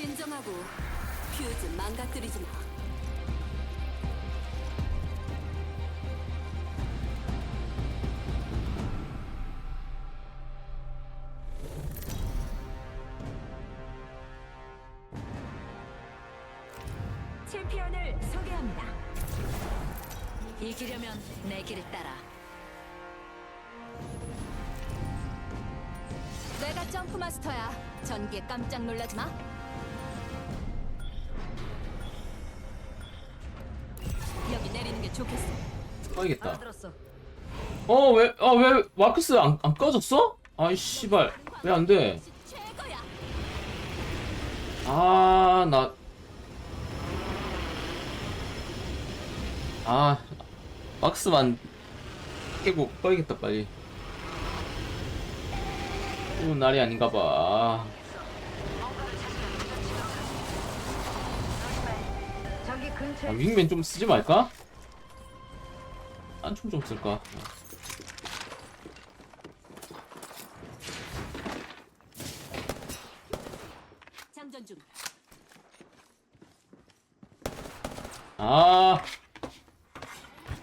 진정하고 퓨즈 망가뜨리지 마. 챔피언을 소개합니다. 이기려면 내 길을 따라. 내가 점프 마스터야. 전기에 깜짝 놀라지 마. 좋겠어. 꺼야겠다. 알아들었어. 어, 왜, 아, 왜, 마크스 안, 안 꺼졌어? 아이, 씨발. 왜 안 돼? 최고야. 아, 나. 아, 마크스만 깨고 꺼야겠다, 빨리. 좋은 날이 아닌가 봐. 저기 아, 근처에 윙맨 좀 쓰지 말까? 안총 좀 쓸까? 장전 중. 아,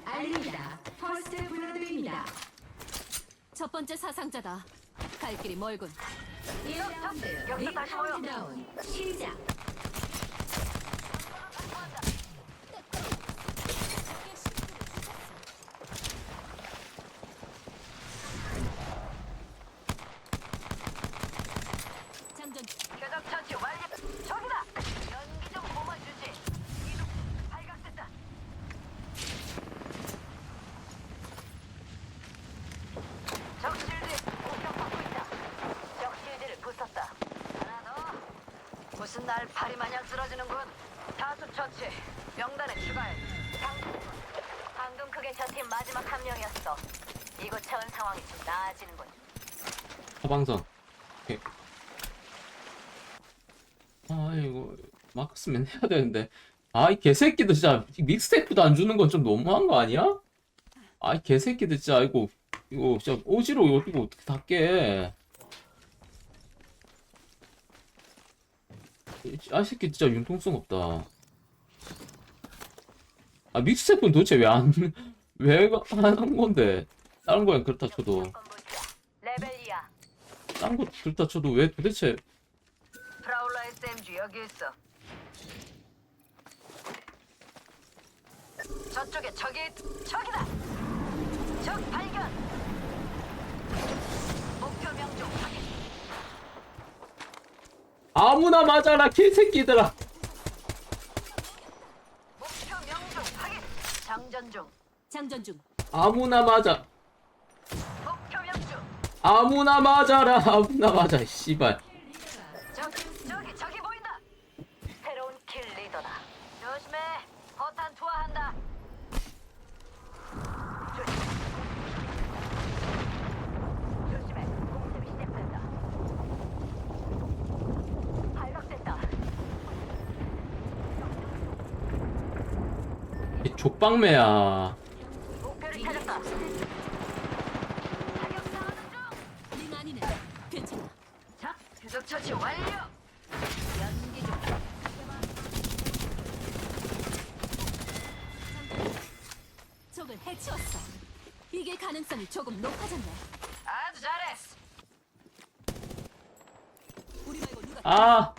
알립니다. 퍼스트 블러드입니다. 첫 번째 사상자다. 갈 길이 멀군. 이어폰드 여기서 다시 모여. 시작. 장전 중. 궤적 처치 완료. 저기다. 연기 좀 뽑아주지. 이동 발각됐다. 적실드 공격받고 있다. 적실드를 부쉈다. 하나 더. 무슨 날 파리 쓰러지는군. 다수 처치. 명단에 추가해. 방- 방금 그게 저 팀 마지막 한 명이었어. 이곳 차원 상황이 좀 나아지는군. 오케이. 아, 이거, 마크스맨 해야 되는데. 아, 이 개새끼들 진짜, 이 믹스테이프도 안 주는 건 좀 너무한 거 아니야? 아, 이 개새끼들 진짜, 이거, 이거 진짜 오지로 이거 어떻게 다 깨. 아, 새끼 진짜 융통성 없다. 아, 믹스테이프는 도대체 왜 안, 왜 하는 건데? 다른 거엔 그렇다 쳐도. 레벨 2야. 딴거 그렇다 쳐도 왜 도대체. 저쪽에 적이 적이다. 적 발견. 목표 명중 확인. 아무나 맞아라 개새끼들아 목표 명중 확인. 장전 중. 장전 중. 아무나 맞아 목표 명중. 아무나 맞아라 아무나 맞아 씨발 저기 저기 저기 보인다. 새로운 킬 리더다. 조심해. 포탄 투하한다. 조심해. 조심해. 공습이 시작된다. 발각됐다. 이 족방매야 목표를 찾았다. 사격당하는 중. 링 아니네. 괜찮아. 자, 계속 처치 완료. 연기 중. 적을 해치웠어. 이게 가능성이 조금 높아졌네. 아주 잘했어. 우리 말고 누가 아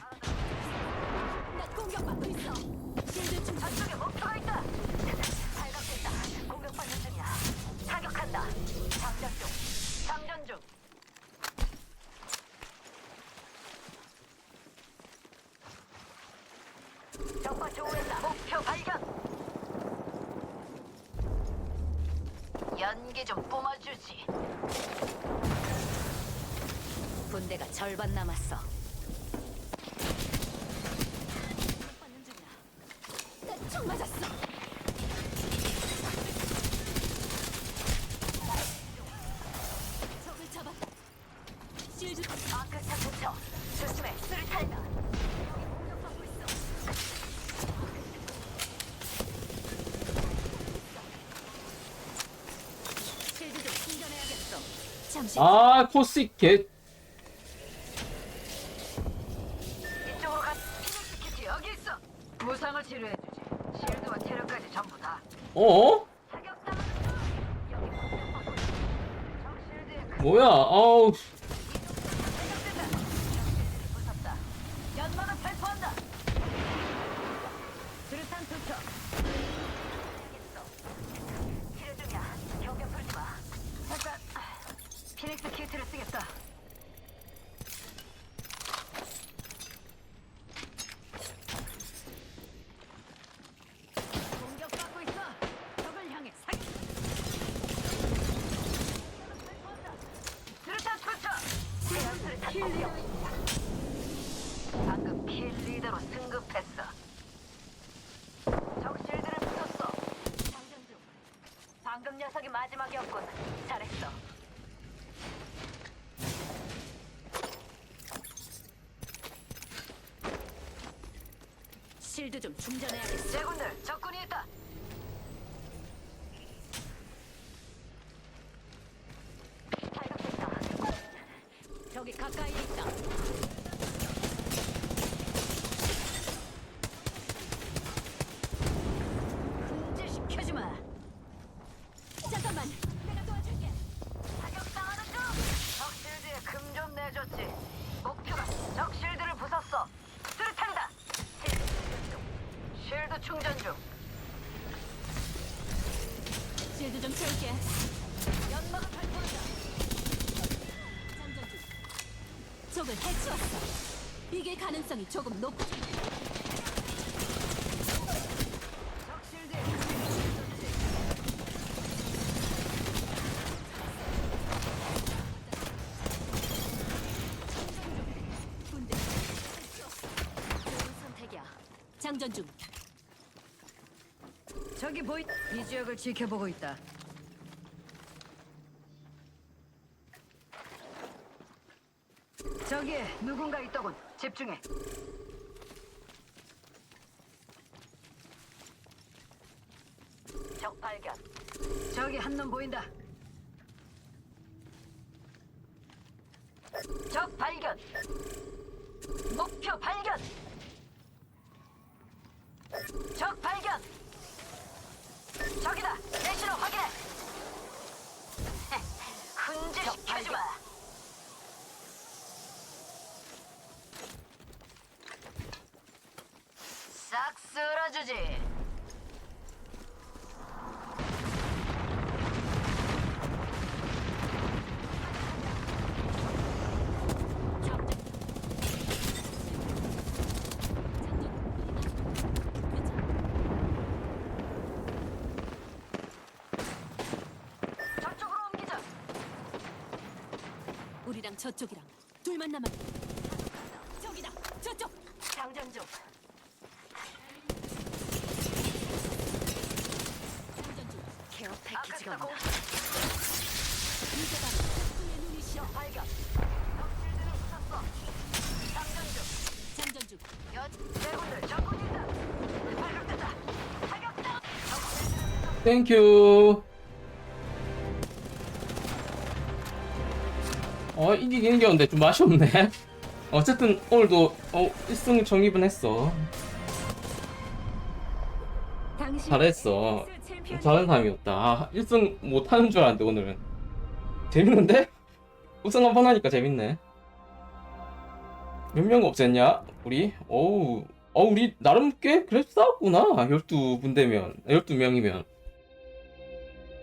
조우했다. 목표 발견. 연기 좀 뿜어주지. 분대가 절반 남았어. 나총 맞았어. 아 코스 개 이쪽으로 가. 부상을 치료해 주지. 실드와 체력까지 전부 다. 어? 여기 공격받고 있어. 실드에 큰 뭐야? 아우. 실드를 부쉈다. 연막을 발포한다. 수류탄 투척. 알겠어. 치료 중이야. 경계 풀지 마. 잠깐. 피닉스 키트를 쓰겠다. 공격받고 있어. 적을 향해 사기. 수류탄 투척. 대형 수류탄 공격. 방금 킬 리더로 승급했어. 적 실드를 부쉈어. 장전 중. 방금 녀석이 마지막이었군. 잘했어. 실드 좀 충전해야겠어. 제군들 적군이 있다. 발각됐다. 저기 가까이에 있다. 채울게. 연막을 발포한다. 장전 중. 적을 해치웠어. 이길 가능성이 조금 높. 장전 중. 저기 보이. 이 지역을 지켜보고 있다. 저기에 누군가 있더군. 집중해. 적 발견. 저기 한 놈 보인다. 적 발견. 목표 발견. 적 발견. 저기다. 내 신호 확인해. 훈제 시켜지 마. 저쪽으로 옮기자. 우리랑 저쪽이랑 둘만 남았. 저기다. 저쪽. 중. 장전 중. 케어 바로 적군의 눈이. 발견. 장전 중. 장전 중. 대군들 적군이. 발각됐다. 땡큐. 어, 이기긴 이겼는데 좀 맛이 없네. 어쨌든 오늘도 어, 1승 정립은 했어. 당신 잘했어. 잘하는 사람이었다. 아, 1승 못하는 줄 알았는데 오늘은. 재밌는데? 우승 한 번 하니까 재밌네. 몇 명 없앴냐? 우리? 어우, 어, 우리 나름 꽤 그래 싸웠구나. 12분 되면, 12명이면.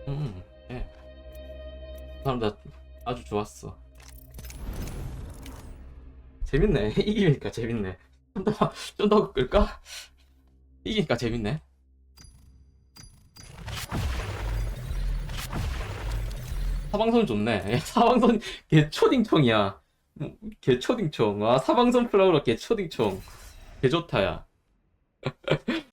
음, 예. 사람 다 아주 좋았어. 재밌네. 이기니까 재밌네. 좀 더, 좀 더 끌까? 이기니까 재밌네. 사방선 좋네. 야, 사방선 개 초딩총이야. 음, 개 초딩총. 아 사방선 플라우라 개 초딩총. 개 좋다야.